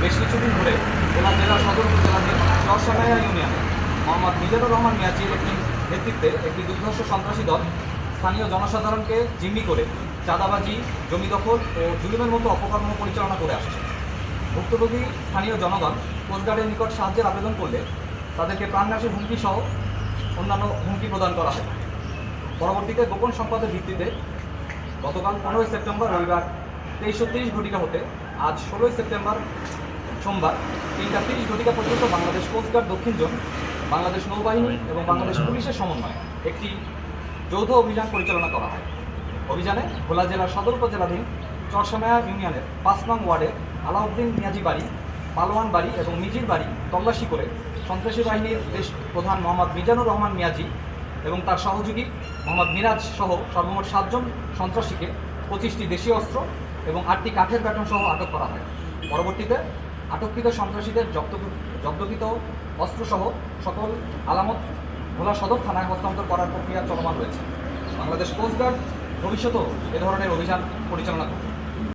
বেশ কিছুদিন ধরে ভোলা জেলা সদর উপজেলাধীন চরসানাইয়া ইউনিয়নে মোহাম্মদ মিজানুর রহমান মিয়াজির একটি নেতৃত্বে একটি দুর্ধর্ষ সন্ত্রাসী দল স্থানীয় জনসাধারণকে জিম্মি করে চাঁদাবাজি জমি দখল ও জুলুমের মতো অপকর্ম পরিচালনা করে আসছে ভুক্তভোগী স্থানীয় জনগণ কোস্টগার্ডের নিকট সাহায্যের আবেদন করলে তাদেরকে প্রাণনাশের হুমকি সহ অন্যান্য হুমকি প্রদান করা হয় পরবর্তীতে গোপন সংবাদের ভিত্তিতে গতকাল পনেরোই সেপ্টেম্বর রবিবার তেইশশো তিরিশ ঘটিকা হতে আজ ষোলোই সেপ্টেম্বর সোমবার, তিনটা তিরিশ ঘটিকা পর্যন্ত বাংলাদেশ কোস্টগার্ড দক্ষিণ জোন, বাংলাদেশ নৌবাহিনী এবং বাংলাদেশ পুলিশের সমন্বয়ে একটি যৌথ অভিযান পরিচালনা করা হয়। অভিযানে ভোলা জেলার সদর উপজেলাধীন চরসামায়া ইউনিয়নের পাঁচ নং ওয়ার্ডে আলাউদ্দিন মিয়াজি বাড়ি, পালোয়ান বাড়ি এবং মিজির বাড়ি তল্লাশি করে সন্ত্রাসী বাহিনীর দেশ প্রধান মোহাম্মদ মিজানুর রহমান মিয়াজি এবং তার সহযোগী মোহাম্মদ মিরাজ সহ সর্বমোট সাতজন সন্ত্রাসীকে পঁচিশটি দেশীয় অস্ত্র এবং আটটি কাঠের ব্যাটন সহ আটক করা হয়। পরবর্তীতে আটককৃত সন্ত্রাসীদের জব্দ জব্দকৃত অস্ত্রসহ সকল আলামত ভোলা সদর থানায় হস্তান্তর করার প্রক্রিয়া চলমান রয়েছে। বাংলাদেশ কোস্টগার্ড ভবিষ্যতেও এ ধরনের অভিযান পরিচালনা করবে।